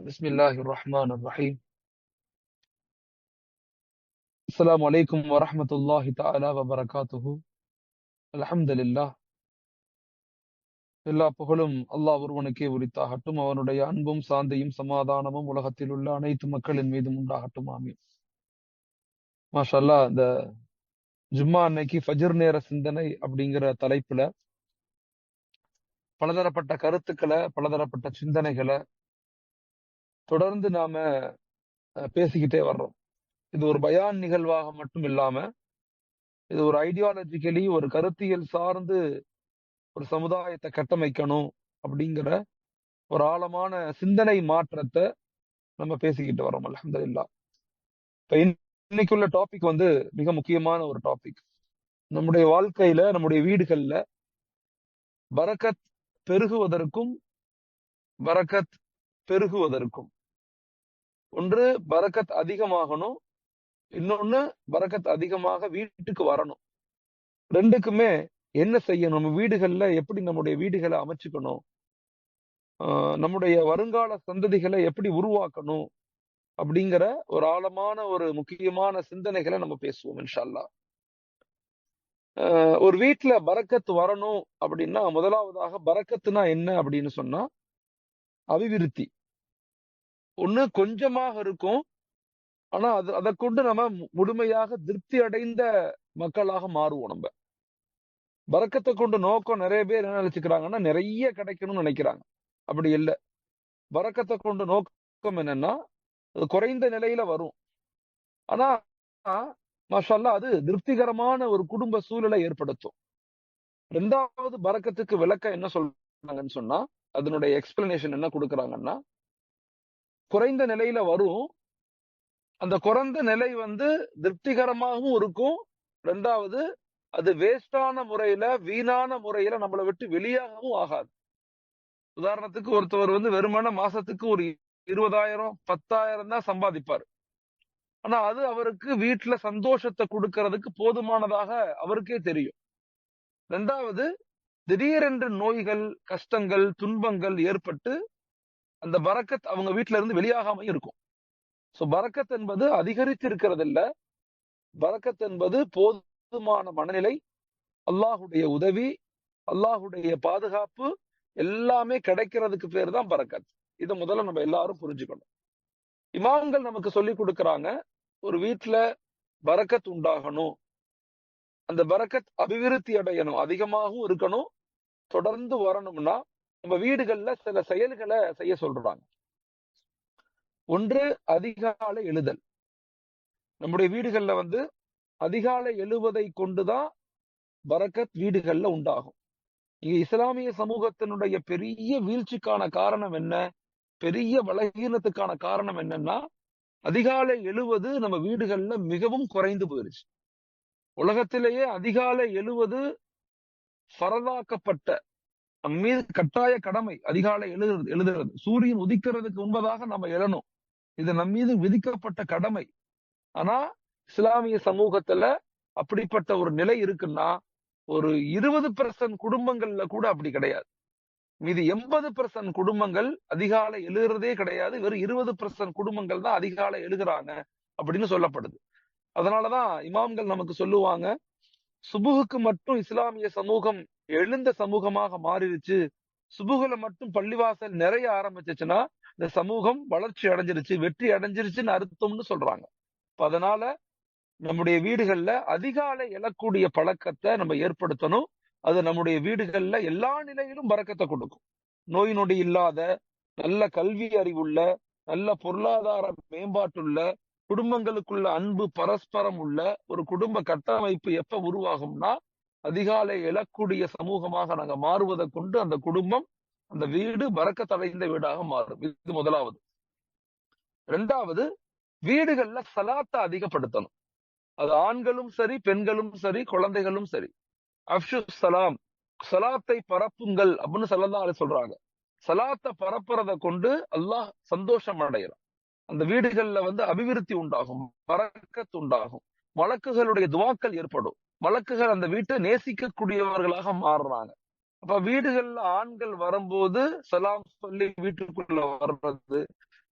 بسم الله الرحمن الرحيم السلام عليكم ورحمة الله تعالى وبركاته الحمد لله எல்லா புகழும் அல்லாஹ் ஒருவனுக்கே உரித்தாகட்டும் அவனுடைய அன்பும் சாந்தியும் சமாதானமும் உலகத்தில் உள்ள அனைத்து மக்களின் மீதும் உண்டாகட்டும் ஆமீன் மாஷா அல்லாஹ் இந்த ஜும்மா அன்னைக்கு ஃபஜர் நேர சிந்தனை அப்படிங்கிற தலைப்புல பலதரப்பட்ட கருத்துக்களை பலதரப்பட்ட சிந்தனைகளை தொடர்ந்து நாம பேசிக்கிட்டே வர்றோம். இது ஒரு பயான் நிகழ்வாக மட்டும் இல்லாம இது ஒரு ஐடியாலஜிக்கலி ஒரு கருத்தியல் சார்ந்து ஒரு சமுதாயத்தை கட்டமைக்கணும் அப்படிங்கிற ஒரு ஆழமான சிந்தனை மாற்றத்தை நம்ம பேசிக்கிட்டு வரோம் அல்ஹம்துலில்லாஹ் இப்ப இன்னைக்குள்ள டாபிக் வந்து மிக முக்கியமான ஒரு டாபிக் நம்முடைய வாழ்க்கையில நம்முடைய வீடுகள்ல பரக்கத் பெருகுவதற்கும் பரக்கத் பெருகுவதற்கும் ஒன்று பரக்கத் அதிகமாகணும். இன்னொன்னு பரக்கத் அதிகமாக வீட்டுக்கு வரணும். ரெண்டுக்குமே என்ன செய்யணும்? நம்ம வீடுகள்ல எப்படி நம்முடைய வீடுகளை அமைச்சுக்கணும்? ஆஹ் நம்முடைய வருங்கால சந்ததிகளை எப்படி உருவாக்கணும்? அப்படிங்கிற ஒரு ஆழமான ஒரு முக்கியமான சிந்தனைகளை நம்ம பேசுவோம் இன்ஷா அல்லாஹ் ஆஹ் ஒரு வீட்டுல பரக்கத் வரணும் அப்படின்னா முதலாவதாக பரக்கத்துனா என்ன அப்படின்னு சொன்னா அபிவிருத்தி. ஒண்ணு கொஞ்சமாக இருக்கும். ஆனா அது அதை கொண்டு நம்ம முழுமையாக திருப்தி அடைந்த மக்களாக மாறுவோம் நம்ம. வரக்கத்தை கொண்டு நோக்கம் நிறைய பேர் என்ன நினைச்சுக்கிறாங்கன்னா நிறைய கிடைக்கணும்னு நினைக்கிறாங்க. அப்படி இல்லை. வரக்கத்தை கொண்டு நோக்கம் என்னன்னா அது குறைந்த நிலையில வரும். ஆனா மாஷல்லா அது திருப்திகரமான ஒரு குடும்ப சூழலை ஏற்படுத்தும். ரெண்டாவது பறக்கத்துக்கு விளக்கம் என்ன சொல்றாங்கன்னு சொன்னா அதனுடைய எக்ஸ்பிளனேஷன் என்ன கொடுக்குறாங்கன்னா குறைந்த நிலையில வரும். அந்த குறைந்த நிலை வந்து திருப்திகரமாகவும் இருக்கும். ரெண்டாவது அது வேஸ்டான முறையில வீணான முறையில நம்மளை விட்டு வெளியாகவும் ஆகாது. உதாரணத்துக்கு ஒருத்தவர் வந்து வெறுமன மாசத்துக்கு ஒரு இருபதாயிரம் பத்தாயிரம் தான் சம்பாதிப்பார். ஆனா அது அவருக்கு வீட்டுல சந்தோஷத்தை கொடுக்கறதுக்கு போதுமானதாக அவருக்கே தெரியும். ரெண்டாவது திடீரென்று நோய்கள் கஷ்டங்கள் துன்பங்கள் ஏற்பட்டு அந்த வரக்கத் அவங்க வீட்டுல இருந்து வெளியாகாம இருக்கும். சோ பரக்கத் என்பது அதிகரித்து இருக்கிறது இல்ல பரக்கத் என்பது போதுமான மனநிலை அல்லாஹுடைய உதவி அல்லாஹுடைய பாதுகாப்பு எல்லாமே கிடைக்கிறதுக்கு பேர் தான் பரக்கத் இதை முதல்ல நம்ம எல்லாரும் புரிஞ்சுக்கணும். இமாம்கள் நமக்கு சொல்லி கொடுக்கறாங்க ஒரு வீட்டுல பரக்கத் உண்டாகணும். அந்த பரக்கத் அபிவிருத்தி அடையணும். அதிகமாகவும் இருக்கணும். தொடர்ந்து வரணும்னா நம்ம வீடுகள்ல சில செயல்களை செய்ய சொல்றாங்க. ஒன்று அதிகாலை எழுதல். நம்முடைய வீடுகள்ல வந்து அதிகாலை எழுவதை கொண்டுதான் பரக்கத் வீடுகள்ல உண்டாகும். இங்க இஸ்லாமிய சமூகத்தினுடைய பெரிய வீழ்ச்சிக்கான காரணம் என்ன? பெரிய பலகீனத்துக்கான காரணம் என்னன்னா அதிகாலை எழுவது நம்ம வீடுகள்ல மிகவும் குறைந்து போயிருச்சு. உலகத்திலேயே அதிகாலை எழுவது பரதாக்கப்பட்ட நம் மீது கட்டாய கடமை அதிகாலை எழுதுறது எழுதுறது. சூரியன் உதிக்கிறதுக்கு முன்பதாக நம்ம எழணும். இது நம் மீது விதிக்கப்பட்ட கடமை. ஆனா இஸ்லாமிய சமூகத்துல அப்படிப்பட்ட ஒரு நிலை இருக்குன்னா ஒரு இருபது பெர்சன்ட் குடும்பங்கள்ல கூட அப்படி கிடையாது. மீதி எண்பது பெர்சன்ட் குடும்பங்கள் அதிகாலை எழுகிறதே கிடையாது. வெறும் இருபது பெர்சன்ட் குடும்பங்கள் தான் அதிகாலை எழுகிறாங்க அப்படின்னு சொல்லப்படுது. அதனாலதான் இமாம்கள் நமக்கு சொல்லுவாங்க சுபுகுக்கு மட்டும் இஸ்லாமிய சமூகம் எழுந்த சமூகமாக மாறிடுச்சு. சுபுகுல மட்டும் பள்ளிவாசல் நிறைய ஆரம்பிச்சிச்சுன்னா இந்த சமூகம் வளர்ச்சி அடைஞ்சிருச்சு வெற்றி அடைஞ்சிருச்சுன்னு அர்த்தம்னு சொல்றாங்க. அதனால நம்முடைய வீடுகள்ல அதிகாலை எழக்கூடிய பழக்கத்தை நம்ம ஏற்படுத்தணும். அது நம்முடைய வீடுகள்ல எல்லா நிலையிலும் பறக்கத்தை கொடுக்கும். நோய் நொடி இல்லாத நல்ல கல்வி அறிவுள்ள நல்ல பொருளாதார மேம்பாட்டுள்ள குடும்பங்களுக்குள்ள அன்பு பரஸ்பரம் உள்ள ஒரு குடும்ப கட்டமைப்பு எப்ப உருவாகும்னா அதிகாலை எழக்கூடிய சமூகமாக நாங்க மாறுவதை கொண்டு அந்த குடும்பம் அந்த வீடு பறக்கத்தடைந்த வீடாக மாறும். இது முதலாவது. ரெண்டாவது வீடுகள்ல சலாத்தை அதிகப்படுத்தணும். அது ஆண்களும் சரி பெண்களும் சரி குழந்தைகளும் சரி. அப்ஷு சலாம் சலாத்தை பரப்புங்கள் அப்படின்னு சொல்லலாம் சொல்றாங்க. சலாத்தை பரப்புறத கொண்டு அல்லாஹ் சந்தோஷம் அடையலாம். அந்த வீடுகள்ல வந்து அபிவிருத்தி உண்டாகும் பறக்கத்து உண்டாகும். வழக்குகளுடைய துவாக்கள் ஏற்படும். வழக்குகள் அந்த வீட்டை நேசிக்கக்கூடியவர்களாக மாறுறாங்க. அப்ப வீடுகள்ல ஆண்கள் வரும்போது சலாம் சொல்லி வீட்டுக்குள்ள வர்றது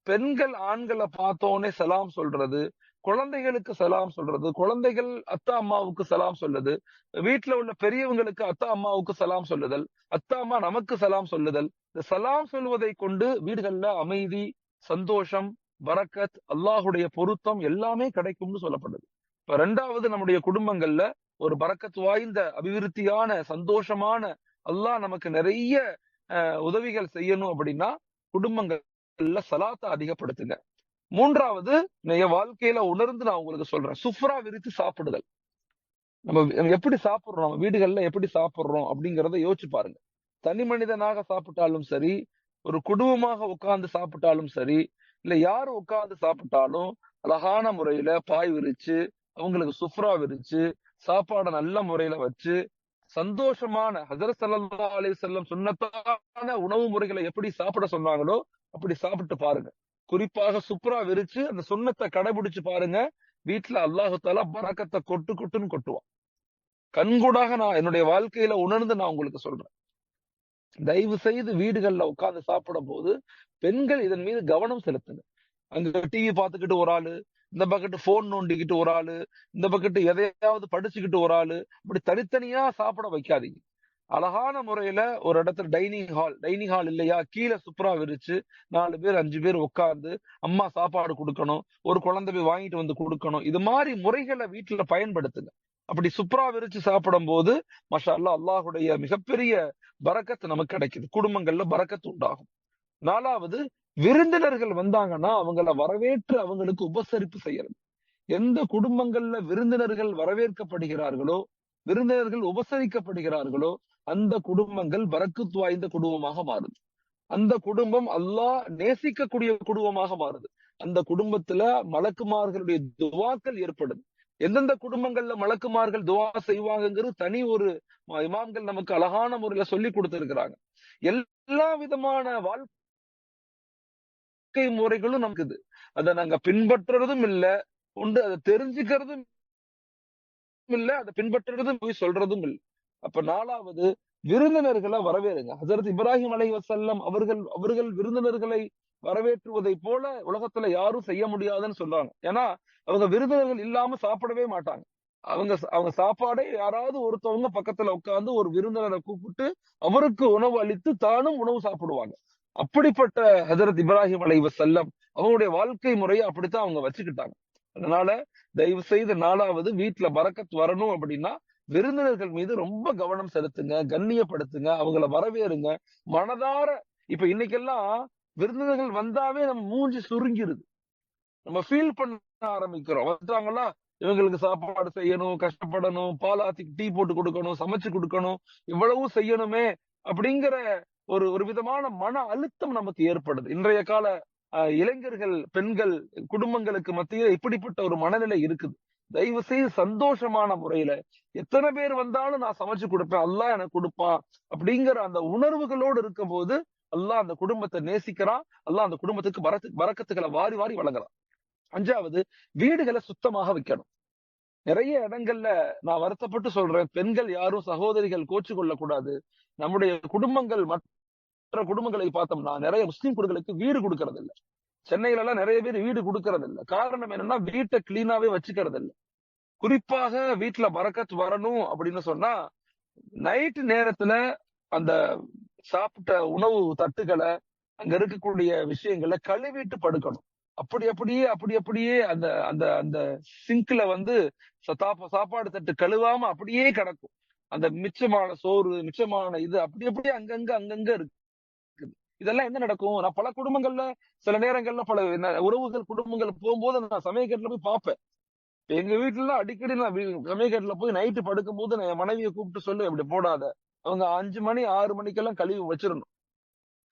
பெண்கள் ஆண்களை பார்த்தோன்னே சலாம் சொல்றது குழந்தைகளுக்கு சலாம் சொல்றது குழந்தைகள் அத்தா அம்மாவுக்கு சலாம் சொல்லுது வீட்டுல உள்ள பெரியவங்களுக்கு அத்தா அம்மாவுக்கு சலாம் சொல்லுதல் அத்தா அம்மா நமக்கு சலாம் சொல்லுதல். இந்த சலாம் சொல்வதை கொண்டு வீடுகள்ல அமைதி சந்தோஷம் பரக்கத் அல்லாஹுடைய பொருத்தம் எல்லாமே கிடைக்கும்னு சொல்லப்படுது. இப்ப ரெண்டாவது நம்முடைய குடும்பங்கள்ல ஒரு பறக்கத்து வாய்ந்த அபிவிருத்தியான சந்தோஷமான அல்லாஹ் நமக்கு நிறைய அஹ், உதவிகள் செய்யணும் அப்படின்னா குடும்பங்கள்ல சலாத்தை அதிகப்படுத்துங்க. மூன்றாவது என் வாழ்க்கையில உணர்ந்து நான் உங்களுக்கு சொல்றேன். சுஃப்ரா விரித்து சாப்பிடுதல். நம்ம எப்படி சாப்பிடுறோம்? நம்ம வீடுகள்ல எப்படி சாப்பிடுறோம்? அப்படிங்கிறத யோசிச்சு பாருங்க. தனி மனிதனாக சாப்பிட்டாலும் சரி ஒரு குடும்பமாக உட்கார்ந்து சாப்பிட்டாலும் சரி இல்ல யார் உட்கார்ந்து சாப்பிட்டாலும் அழகான முறையில பாய் விரிச்சு அவங்களுக்கு சுஃப்ரா விரிச்சு சாப்பாடை நல்ல முறையில வச்சு சந்தோஷமான ஹசரத் சல்லா அலி செல்லம் சுண்ணத்தான உணவு முறைகளை எப்படி சாப்பிட சொன்னாங்களோ அப்படி சாப்பிட்டு பாருங்க. குறிப்பாக சுப்ரா விரிச்சு அந்த சுண்ணத்தை கடைபிடிச்சு பாருங்க. வீட்டுல அல்லாஹு தாலா பறக்கத்தை கொட்டு கொட்டுன்னு கொட்டுவான். கண்கூடாக நான் என்னுடைய வாழ்க்கையில உணர்ந்து நான் உங்களுக்கு சொல்றேன். தயவு செய்து வீடுகள்ல உட்கார்ந்து சாப்பிடும் போது பெண்கள் இதன் மீது கவனம் செலுத்துங்க. அங்க டிவி பார்த்துக்கிட்டு ஒரு ஆளு இந்த பக்கெட்டு போன் நோண்டிக்கிட்டு ஒரு ஆளு இந்த பக்கெட்டு எதையாவது படிச்சுக்கிட்டு ஒரு ஆளு இப்படி தனித்தனியா சாப்பிட வைக்காதீங்க. அழகான முறையில ஒரு இடத்துல டைனிங் ஹால் டைனிங் ஹால் இல்லையா? கீழே சுப்ரா விரிச்சு நாலு பேர் அஞ்சு பேர் உட்கார்ந்து அம்மா சாப்பாடு கொடுக்கணும் ஒரு குழந்தை போய் வாங்கிட்டு வந்து கொடுக்கணும். இது மாதிரி முறைகளை வீட்டுல பயன்படுத்துங்க. அப்படி சுப்ரா விரிச்சு சாப்பிடும் போது மஷா அல்லாஹ் அல்லாஹுடைய மிகப்பெரிய பறக்கத்து நமக்கு கிடைக்குது. குடும்பங்கள்ல பறக்கத்து உண்டாகும். நாலாவது விருந்தினர்கள் வந்தாங்கன்னா அவங்கள வரவேற்று அவங்களுக்கு உபசரிப்பு செய்யறது. எந்த குடும்பங்கள்ல விருந்தினர்கள் வரவேற்கப்படுகிறார்களோ விருந்தினர்கள் உபசரிக்கப்படுகிறார்களோ அந்த குடும்பங்கள் பரக்கத்து வாய்ந்த குடும்பமாக மாறுது. அந்த குடும்பம் அல்லாஹ் நேசிக்கக்கூடிய குடும்பமாக மாறுது. அந்த குடும்பத்துல மலக்குமார்களுடைய துவாக்கள் ஏற்படுது. எந்தெந்த குடும்பங்கள்ல மலக்குமார்கள் துவா செய்வாங்கங்கிறது தனி ஒரு இமாம்கள் நமக்கு அழகான முறையில சொல்லி கொடுத்திருக்கிறாங்க. எல்லா விதமான வாழ்க்கை முறைகளும் நமக்கு இது அதை நாங்க பின்பற்றுறதும் இல்ல. உண்டு அதை தெரிஞ்சுக்கிறதும் இல்ல. அதை பின்பற்றுறதும் போய் சொல்றதும் இல்லை. அப்ப நாலாவது விருந்தினர்களை வரவேறுங்க. ஹசரத் இப்ராஹிம் அலை வசல்லம் அவர்கள் அவர்கள் விருந்தினர்களை வரவேற்றுவதை போல உலகத்துல யாரும் செய்ய முடியாதுன்னு சொல்றாங்க. ஏன்னா அவங்க விருந்தினர்கள் இல்லாம சாப்பிடவே மாட்டாங்க. அவங்க அவங்க சாப்பாடே யாராவது ஒருத்தவங்க பக்கத்துல உட்கார்ந்து ஒரு விருந்தினரை கூப்பிட்டு அவருக்கு உணவு அளித்து தானும் உணவு சாப்பிடுவாங்க. அப்படிப்பட்ட ஹசரத் இப்ராஹிம் அலை செல்லம் அவங்களுடைய வாழ்க்கை முறையை அப்படித்தான் அவங்க வச்சுக்கிட்டாங்க. அதனால தயவு செய்து நாலாவது வீட்டுல பறக்கத் வரணும் அப்படின்னா விருந்தினர்கள் மீது ரொம்ப கவனம் செலுத்துங்க கண்ணியப்படுத்துங்க அவங்கள வரவேறுங்க. மனதார இப்ப இன்னைக்கெல்லாம் விருந்தினர்கள் வந்தாவே நம்ம மூஞ்சி சுருங்கிருது. நம்ம ஃபீல் பண்ண ஆரம்பிக்கிறோம். வந்துட்டாங்களா? இவங்களுக்கு சாப்பாடு செய்யணும் கஷ்டப்படணும் பாலாத்தி டீ போட்டு கொடுக்கணும் சமைச்சு கொடுக்கணும் இவ்வளவும் செய்யணுமே அப்படிங்கிற ஒரு ஒரு விதமான மன அழுத்தம் நமக்கு ஏற்படுது. இன்றைய கால இளைஞர்கள் பெண்கள் குடும்பங்களுக்கு மத்தியில் இப்படிப்பட்ட ஒரு மனநிலை இருக்குது. தயவு செய்து சந்தோஷமான முறையில எத்தனை பேர் வந்தாலும் நான் சமைச்சு கொடுப்பேன் அல்லா எனக்கு கொடுப்பான் அப்படிங்கிற அந்த உணர்வுகளோடு இருக்கும் போது அல்லாஹ் அந்த குடும்பத்தை நேசிக்கிறான் அல்லாஹ் அந்த குடும்பத்துக்கு வரத்து வரக்கத்துக்களை வாரி வாரி வழங்குறான் அஞ்சாவது வீடுகளை சுத்தமாக வைக்கணும். நிறைய இடங்கள்ல நான் வருத்தப்பட்டு சொல்றேன். பெண்கள் யாரும் சகோதரிகள் கோச்சு கொள்ளக்கூடாது. நம்முடைய குடும்பங்கள் மற்ற குடும்பங்களை பார்த்தோம்னா நிறைய முஸ்லீம் குடும்பங்களுக்கு வீடு கொடுக்கறது இல்ல சென்னையில எல்லாம் நிறைய பேர் வீடு கொடுக்கறது இல்ல காரணம் என்னன்னா வீட்டை கிளீனாவே வச்சுக்கிறது இல்ல குறிப்பாக வீட்டுல மறக்கத் வரணும் அப்படின்னு சொன்னா நைட் நேரத்துல அந்த சாப்பிட்ட உணவு தட்டுகளை அங்க இருக்கக்கூடிய விஷயங்களை கழுவிட்டு படுக்கணும். அப்படி அப்படியே அப்படி அப்படியே அந்த அந்த அந்த சிங்க்ல வந்து சத்தாப்ப சாப்பாடு தட்டு கழுவாம அப்படியே கிடக்கும். அந்த மிச்சமான சோறு மிச்சமான இது அப்படி அப்படியே அங்கங்க அங்கங்க இருக்கு இதெல்லாம் என்ன நடக்கும்? நான் பல குடும்பங்கள்ல சில நேரங்கள்ல பல உறவுகள் குடும்பங்கள் போகும்போது நான் சமயக்கட்டுல போய் பார்ப்பேன். எங்க வீட்டுல அடிக்கடி நான் சமயக்கட்டுல போய் நைட்டு படுக்கும் போது நான் என் மனைவியை கூப்பிட்டு சொல்லு இப்படி போடாத. அவங்க அஞ்சு மணி ஆறு மணிக்கெல்லாம் கழிவு வச்சிடணும்.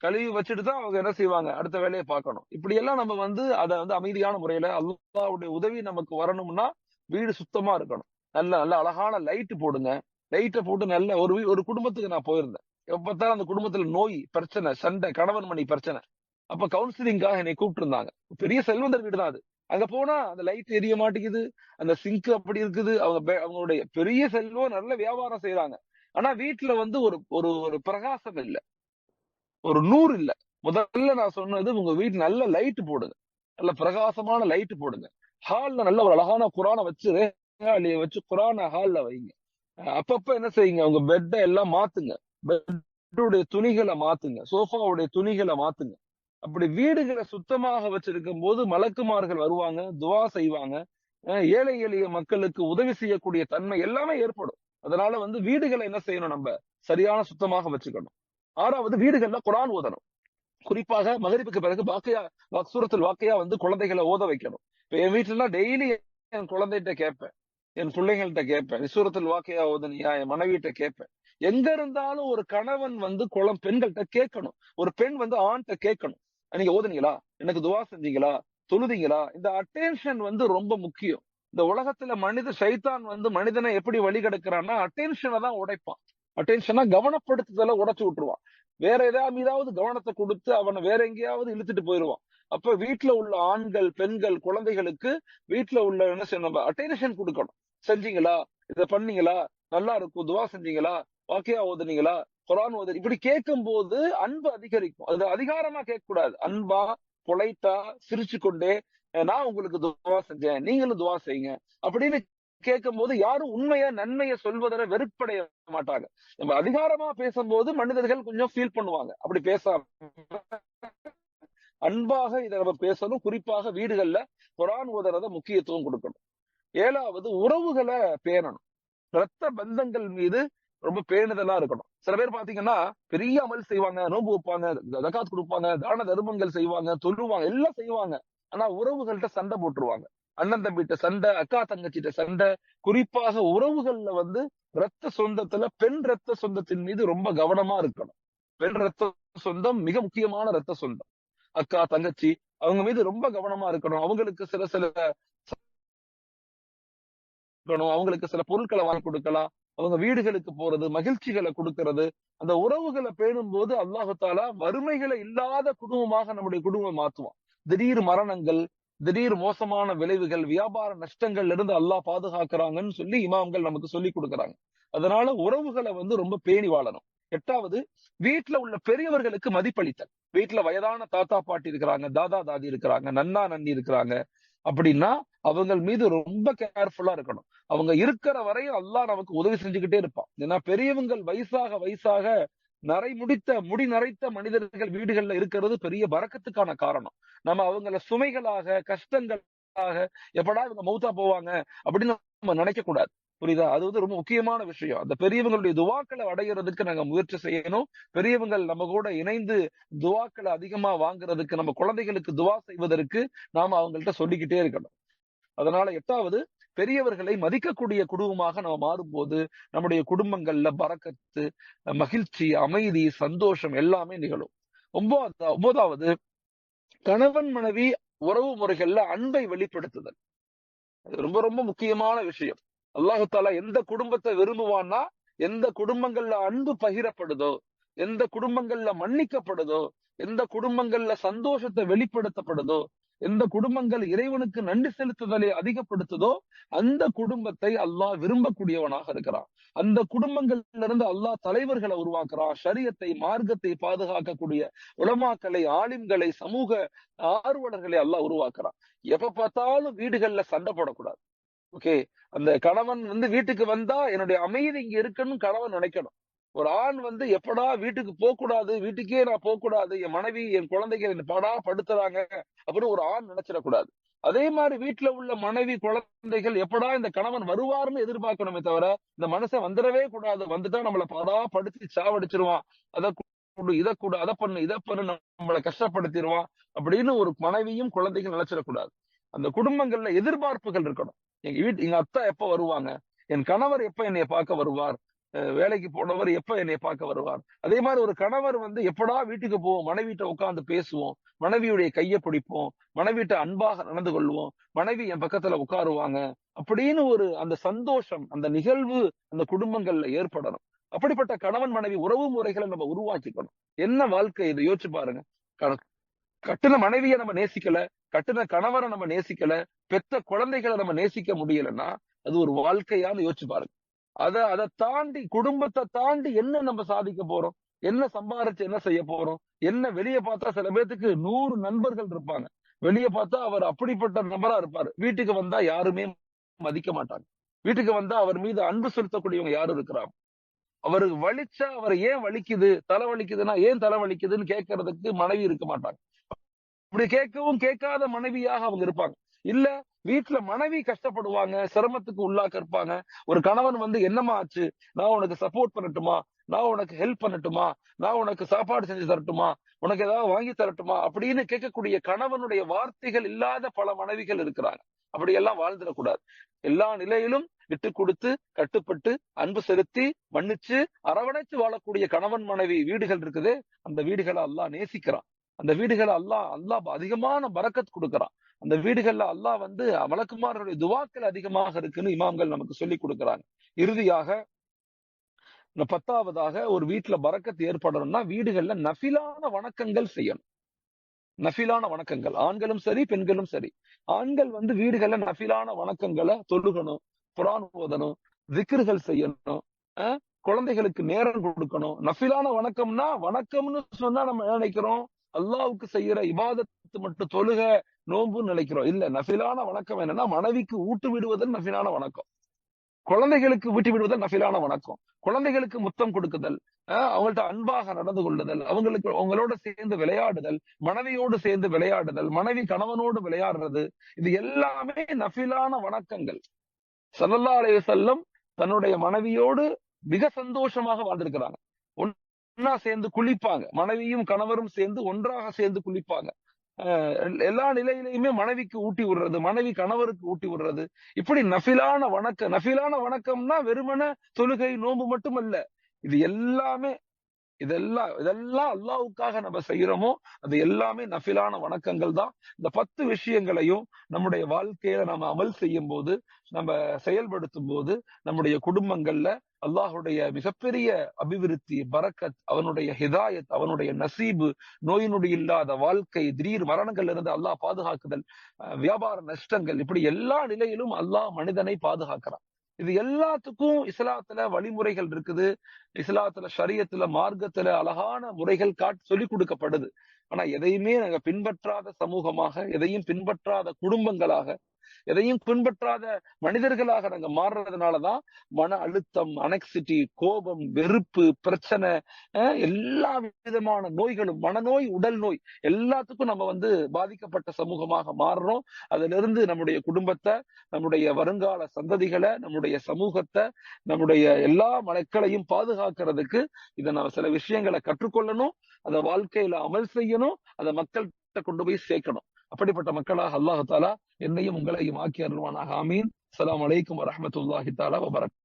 கழுவி வச்சுட்டு தான் அவங்க என்ன செய்வாங்க? அடுத்த வேலையை பார்க்கணும். இப்படி எல்லாம் நம்ம வந்து அதை வந்து அமைதியான முறையில அல்லாவுடைய உதவி நமக்கு வரணும்னா வீடு சுத்தமா இருக்கணும். நல்ல நல்ல அழகான லைட்டு போடுங்க. லைட்டை போட்டு நல்ல ஒரு ஒரு குடும்பத்துக்கு நான் போயிருந்தேன். எப்ப பார்த்தாலும் அந்த குடும்பத்துல நோய் பிரச்சனை சண்டை கணவன் மணி பிரச்சனை. அப்ப கவுன்சிலிங்காக என்னை கூப்பிட்டு இருந்தாங்க பெரிய செல்வந்தர் வீடு தான் அது. அங்க போனா அந்த லைட் எரிய மாட்டேங்குது. அந்த சிங்க் அப்படி இருக்குது. அவங்க அவங்களுடைய பெரிய செல்வம் நல்ல வியாபாரம் செய்யறாங்க ஆனா வீட்டுல வந்து ஒரு ஒரு ஒரு பிரகாசம் இல்லை. ஒரு நூறு இல்ல. முதல்ல நான் சொன்னது உங்க வீட்டு நல்ல லைட் போடுங்க. நல்ல பிரகாசமான லைட் போடுங்க. ஹால்ல நல்ல ஒரு அழகான குரானை வச்சு ரேகாலிய வச்சு குரான ஹால்ல வைங்க. அப்பப்ப என்ன செய்யுங்க? உங்க பெட்டை எல்லாம் மாத்துங்க. பெட்டுடைய துணிகளை மாத்துங்க. சோஃபாவுடைய துணிகளை மாத்துங்க. அப்படி வீடுகளை சுத்தமாக வச்சிருக்கும் போது மலக்குமார்கள் வருவாங்க துவா செய்வாங்க. ஏழை எளிய மக்களுக்கு உதவி செய்யக்கூடிய தன்மை எல்லாமே ஏற்படும். அதனால வந்து வீடுகளை என்ன செய்யணும் நம்ம? சரியான சுத்தமாக வச்சுக்கணும். ஆறாவது வீடுகள்ல குரான் ஓதணும். குறிப்பாக மகரிப்புக்கு பிறகு வாக்கையா வக்சூரத்தில் வாக்கையா வந்து குழந்தைகளை ஓத வைக்கணும். இப்ப என் வீட்டுல டெய்லி என் குழந்தைகிட்ட கேட்பேன். என் பிள்ளைங்கள்ட்ட கேட்பேன். விசூரத்தில் வாக்கையா ஓதனியா? என் மனைவிட்ட கேட்பேன். எங்க இருந்தாலும் ஒரு கணவன் வந்து குளம் பெண்கள்கிட்ட கேட்கணும். ஒரு பெண் வந்து ஆண்கிட்ட கேட்கணும். நீங்க ஓதுனீங்களா? எனக்கு துவா செஞ்சீங்களா? தொழுதீங்களா? இந்த அட்டென்ஷன் வந்து ரொம்ப முக்கியம். இந்த உலகத்துல மனித சைத்தான் வந்து மனிதனை எப்படி வழி கிடக்குறான்னா அட்டென்ஷனை தான் உடைப்பான். அட்டென்ஷனா கவனப்படுத்துதல உடைச்சு விட்டுருவான். வேற ஏதாவது ஏதாவது கவனத்தை கொடுத்து அவனை வேற எங்கேயாவது இழுத்துட்டு போயிடுவான் அப்ப வீட்டுல உள்ள ஆண்கள் பெண்கள் குழந்தைகளுக்கு வீட்டுல உள்ள என்ன செய்யணும் அட்டென்ஷன் கொடுக்கணும். செஞ்சீங்களா? இத பண்ணீங்களா? நல்லா இருக்கும். துவா செஞ்சீங்களா? வாக்கியா ஓதுனீங்களா? குரான் ஓது இப்படி கேட்கும் போது அன்பு அதிகரிக்கும். அது அதிகாரமா கேட்க கூடாது அன்பா பொழைத்தா சிரிச்சு கொண்டே நான் உங்களுக்கு துவா செஞ்சேன். நீங்களும் துவா செய்யுங்க. அப்படின்னு கேட்கும் போது யாரும் உண்மைய நன்மையை சொல்வதை வெறுப்படைய மாட்டாங்க. நம்ம அதிகாரமா பேசும்போது மனிதர்கள் கொஞ்சம் ஃபீல் பண்ணுவாங்க. அப்படி பேசாம அன்பாக இதை நம்ம பேசணும். குறிப்பாக வீடுகள்ல குரான் ஓதுறத முக்கியத்துவம் கொடுக்கணும். ஏழாவது உறவுகளை பேணணும். ரத்த பந்தங்கள் மீது ரொம்ப பேணுதலா இருக்கணும். சில பேர் பாத்தீங்கன்னா பெரிய அமல் செய்வாங்க நோன்பு வைப்பாங்க ஜகாத் கொடுப்பாங்க தான தர்மங்கள் செய்வாங்க தொழுவாங்க எல்லாம் செய்வாங்க. ஆனா உறவுகள்கிட்ட சண்டை போட்டுருவாங்க. அண்ணன் தம்பிட்ட சண்டை அக்கா தங்கச்சிட்ட சண்டை. குறிப்பாக உறவுகள்ல வந்து ரத்த சொந்தத்துல பெண் ரத்த சொந்தத்தின் மீது ரொம்ப கவனமா இருக்கணும். பெண் ரத்த சொந்தம் மிக முக்கியமான ரத்த சொந்தம். அக்கா தங்கச்சி அவங்க மீது ரொம்ப கவனமா இருக்கணும். அவங்களுக்கு சில சில அவங்களுக்கு சில பொருட்களை வாங்கி கொடுக்கலாம். அவங்க வீடுகளுக்கு போறது மகிழ்ச்சிகளை கொடுக்கறது. அந்த உறவுகளை பேணும் போது அல்லாஹத்தால வறுமைகளை இல்லாத குடும்பமாக நம்முடைய குடும்பம் மாத்துவான். திடீர் மரணங்கள் திடீர் மோசமான விளைவுகள் வியாபார நஷ்டங்கள்ல இருந்து அல்லாஹ் பாதுகாக்கிறாங்கன்னு சொல்லி இமாம்கள் நமக்கு சொல்லி கொடுக்கறாங்க. அதனால உறவுகளை வந்து ரொம்ப பேணி வாழணும். எட்டாவது வீட்டுல உள்ள பெரியவர்களுக்கு மதிப்பளித்தல். வீட்டுல வயதான தாத்தா பாட்டி இருக்கிறாங்க தாதா தாதி இருக்கிறாங்க நன்னா நன்னி இருக்கிறாங்க அப்படின்னா அவங்க மீது ரொம்ப கேர்ஃபுல்லா இருக்கணும். அவங்க இருக்கிற வரையும் அல்லாஹ் நமக்கு உதவி செஞ்சுக்கிட்டே இருப்பான். ஏன்னா பெரியவங்கள் வயசாக வயசாக நரை முடித்த முடி நரைத்த மனிதர்கள் வீடுகள்ல இருக்கிறது பெரிய பறக்கத்துக்கான காரணம். நம்ம அவங்கள சுமைகளாக கஷ்டங்களாக எப்படா இவங்க மௌத்தா போவாங்க அப்படின்னு நம்ம நினைக்க கூடாது. புரியுதா? அது வந்து ரொம்ப முக்கியமான விஷயம். அந்த பெரியவங்களுடைய துவாக்களை அடைகிறதுக்கு நாங்க முயற்சி செய்யணும். பெரியவங்கள் நம்ம கூட இணைந்து துவாக்களை அதிகமா வாங்குறதுக்கு நம்ம குழந்தைகளுக்கு துவா செய்வதற்கு நாம அவங்கள்ட்ட சொல்லிக்கிட்டே இருக்கணும். அதனால எட்டாவது பெரியவர்களை மதிக்கக்கூடிய குடும்பமாக நம்ம மாறும்போது நம்முடைய குடும்பங்கள்ல பறக்கத்து மகிழ்ச்சி அமைதி சந்தோஷம் எல்லாமே நிகழும். ஒன்பதாவது ஒன்பதாவது கணவன் மனைவி உறவு முறைகள்ல அன்பை வெளிப்படுத்துதல். அது ரொம்ப ரொம்ப முக்கியமான விஷயம். அல்லாஹு தாலா எந்த குடும்பத்தை விரும்புவான்னா எந்த குடும்பங்கள்ல அன்பு பகிரப்படுதோ எந்த குடும்பங்கள்ல மன்னிக்கப்படுதோ எந்த குடும்பங்கள்ல சந்தோஷத்தை வெளிப்படுத்தப்படுதோ எந்த குடும்பங்கள் இறைவனுக்கு நன்றி செலுத்துதலை அதிகப்படுத்துதோ அந்த குடும்பத்தை அல்லாஹ் விரும்பக்கூடியவனாக இருக்கிறான். அந்த குடும்பங்கள்ல இருந்து அல்லாஹ் தலைவர்களை உருவாக்குறான். சரியத்தை மார்க்கத்தை பாதுகாக்கக்கூடிய உலமாக்களை ஆலிம்களை சமூக ஆர்வலர்களை அல்லாஹ் உருவாக்குறான். எப்ப பார்த்தாலும் வீடுகள்ல சண்டை போடக்கூடாது. ஓகே? அந்த கணவன் வந்து வீட்டுக்கு வந்தா என்னுடைய அமைதி இங்க இருக்குன்னு கணவன் நினைக்கணும். ஒரு ஆண் வந்து எப்படா வீட்டுக்கு போக கூடாது வீட்டுக்கே நான் போக கூடாது என் மனைவி என் குழந்தைகள் என்ன படா படுத்துறாங்க அப்படின்னு ஒரு ஆண் நினைச்சிடக்கூடாது. அதே மாதிரி வீட்டுல உள்ள மனைவி குழந்தைகள் எப்படா இந்த கணவன் வருவார்னு எதிர்பார்க்கணுமே தவிர இந்த மனுஷன் வந்துடவே கூடாது. வந்துட்டா நம்மள படா படுத்து சாவடிச்சிருவான். அதை கொடு இதை கொடு அதை பண்ணு இதை பண்ணு நம்மளை கஷ்டப்படுத்திடுவான் அப்படின்னு ஒரு மனைவியும் குழந்தைகள் நினைச்சிடக்கூடாது. அந்த குடும்பங்கள்ல எதிர்பார்ப்புகள் இருக்கணும். எங்க வீட்டு எங்க அத்தா எப்ப வருவாங்க? என் கணவர் எப்ப என்னைய பார்க்க வருவார்? வேலைக்கு போனவர் எப்ப என்னை பார்க்க வருவார்? அதே மாதிரி ஒரு கணவர் வந்து எப்படா வீட்டுக்கு போவோம்? மனைவிட்ட உட்கார்ந்து பேசுவோம். மனைவியுடைய கையை பிடிப்போம். மனைவிட்ட அன்பாக நடந்து கொள்வோம். மனைவி என் பக்கத்துல உட்காருவாங்க. அப்படின்னு ஒரு அந்த சந்தோஷம் அந்த நிகழ்வு அந்த குடும்பங்கள்ல ஏற்படணும். அப்படிப்பட்ட கணவன் மனைவி உறவு முறைகளை நம்ம உருவாக்கிக்கணும். என்ன வாழ்க்கை? இதை யோசிச்சு பாருங்க. கட்டுன மனைவியை நம்ம நேசிக்கல கட்டுன கணவரை நம்ம நேசிக்கல பெத்த குழந்தைகளை நம்ம நேசிக்க முடியலன்னா அது ஒரு வாழ்க்கையான்னு யோசிச்சு பாருங்க. அத அதை தாண்டி குடும்பத்தை தாண்டி என்ன நம்ம சாதிக்க போறோம்? என்ன சம்பாரிச்சு என்ன செய்ய போறோம்? என்ன வெளியே பார்த்தா சில பேர்த்துக்கு நூறு நண்பர்கள் இருப்பாங்க. வெளியே பார்த்தா அவர் அப்படிப்பட்ட நபரா இருப்பாரு. வீட்டுக்கு வந்தா யாருமே மதிக்க மாட்டாங்க. வீட்டுக்கு வந்தா அவர் மீது அன்பு செலுத்தக்கூடியவங்க யாரும் இருக்கிறாங்க. அவருக்கு வலிச்சா அவர் ஏன் வலிக்குது? தலை வலிக்குதுன்னா ஏன் தலை வலிக்குதுன்னு கேட்கறதுக்கு மனைவி இருக்க மாட்டாங்க. இப்படி கேட்கவும் கேட்காத மனைவியாக அவங்க இருப்பாங்க. இல்ல வீட்டுல மனைவி கஷ்டப்படுவாங்க சிரமத்துக்கு உள்ளாக்க இருப்பாங்க. ஒரு கணவன் வந்து என்னமா ஆச்சு? நான் உனக்கு சப்போர்ட் பண்ணட்டுமா? நான் உனக்கு ஹெல்ப் பண்ணட்டுமா? நான் உனக்கு சாப்பாடு செஞ்சு தரட்டுமா? உனக்கு ஏதாவது வாங்கி தரட்டுமா? அப்படின்னு கேட்கக்கூடிய கணவனுடைய வார்த்தைகள் இல்லாத பல மனைவிகள் இருக்கிறாங்க. அப்படி எல்லாம் வாழ்ந்துடக்கூடாது. எல்லா நிலையிலும் விட்டு கொடுத்து கட்டுப்பட்டு அன்பு செலுத்தி மன்னிச்சு அரவணைச்சு வாழக்கூடிய கணவன் மனைவி வீடுகள் இருக்குது. அந்த வீடுகளை அல்லாஹ் நேசிக்கிறான். அந்த வீடுகளை அல்லாஹ் அல்லாஹ் அதிகமான பரக்கத் கொடுக்கறான். அந்த வீடுகள்ல அல்லாஹ் வந்து வழக்குமாரருடைய துவாக்கள் அதிகமாக இருக்குன்னு இமாம்கள் நமக்கு சொல்லி கொடுக்கறாங்க. இறுதியாக இந்த பத்தாவதாக ஒரு வீட்டுல பறக்கத்து ஏற்படணும்னா வீடுகள்ல நஃபிலான வணக்கங்கள் செய்யணும். நஃபிலான வணக்கங்கள். ஆண்களும் சரி பெண்களும் சரி. ஆண்கள் வந்து வீடுகள்ல நஃபிலான வணக்கங்களை தொழுகணும் புறான் ஓதணும் திக்ருகள் செய்யணும் குழந்தைகளுக்கு நேரம் கொடுக்கணும். நஃபிலான வணக்கம்னா வணக்கம்னு சொன்னா நம்ம நினைக்கிறோம்? அல்லாவுக்கு செய்யற இபாதத்து மட்டும் தொழுக நோம்புன்னு நினைக்கிறோம். இல்ல நஃபிலான வணக்கம் என்னன்னா மனைவிக்கு ஊட்டு விடுவதன் நஃபிலான வணக்கம். குழந்தைகளுக்கு ஊட்டி விடுவதல் நஃபிலான வணக்கம். குழந்தைகளுக்கு முத்தம் கொடுக்குதல் அவங்கள்ட்ட அன்பாக நடந்து கொள்ளுதல் அவங்களுக்கு அவங்களோட சேர்ந்து விளையாடுதல் மனைவியோடு சேர்ந்து விளையாடுதல் மனைவி கணவனோடு விளையாடுறது இது எல்லாமே நஃபிலான வணக்கங்கள். சல்லல்லா அலைய செல்லம் தன்னுடைய மனைவியோடு மிக சந்தோஷமாக வாழ்ந்திருக்கிறாங்க. ஒன்னா சேர்ந்து குளிப்பாங்க. மனைவியும் கணவரும் சேர்ந்து ஒன்றாக சேர்ந்து குளிப்பாங்க. எல்லா நிலையிலையுமே மனைவிக்கு ஊட்டி விடுறது மனைவி கணவருக்கு ஊட்டி விடுறது. இப்படி நஃபிலான வணக்கம் நஃபிலான வணக்கம்னா வெறுமன தொழுகை நோன்பு மட்டுமல்ல. இது எல்லாமே இதெல்லாம் இதெல்லாம் அல்லாவுக்காக நம்ம செய்யறோமோ அது எல்லாமே நஃபிலான வணக்கங்கள் தான். இந்த பத்து விஷயங்களையும் நம்முடைய வாழ்க்கையில நம்ம அமல் செய்யும் போது நம்ம செயல்படுத்தும் போது நம்முடைய குடும்பங்கள்ல அல்லாஹுடைய மிகப்பெரிய அபிவிருத்தி பரக்கத் அவனுடைய ஹிதாயத் அவனுடைய நசீபு நோய் நொடி இல்லாத வாழ்க்கை திடீர் மரணங்கள்ல இருந்து அல்லாஹ் பாதுகாக்குதல் வியாபார நஷ்டங்கள் இப்படி எல்லா நிலையிலும் அல்லாஹ் மனிதனை பாதுகாக்கிறான். இது எல்லாத்துக்கும் இஸ்லாத்துல வழிமுறைகள் இருக்குது. இஸ்லாத்துல ஷரியத்துல மார்க்கத்துல அழகான முறைகள் காட் சொல்லி கொடுக்கப்படுது. ஆனா எதையுமே நாங்க பின்பற்றாத சமூகமாக எதையும் பின்பற்றாத குடும்பங்களாக எதையும் பின்பற்றாத மனிதர்களாக நாங்க மாறுறதுனாலதான் மன அழுத்தம் அனெக்சிட்டி கோபம் வெறுப்பு பிரச்சனை அஹ் எல்லா விதமான நோய்களும் மனநோய் உடல் நோய் எல்லாத்துக்கும் நம்ம வந்து பாதிக்கப்பட்ட சமூகமாக மாறுறோம். அதுல இருந்து நம்முடைய குடும்பத்தை நம்முடைய வருங்கால சந்ததிகளை நம்முடைய சமூகத்தை நம்முடைய எல்லா மக்களையும் பாதுகாக்கிறதுக்கு இதை நம்ம சில விஷயங்களை கற்றுக்கொள்ளணும். அதை வாழ்க்கையில அமல் செய்யணும். அதை மக்கள்கிட்ட கொண்டு போய் சேர்க்கணும். அப்படிப்பட்ட மக்களாக அல்லாஹாலா என்னையும் உங்களையும் ஆக்கி அருள்வானாக. ஆமீன். அலாம் வலைக்கம் வரமத்துல்லாஹி தாலா வபரக்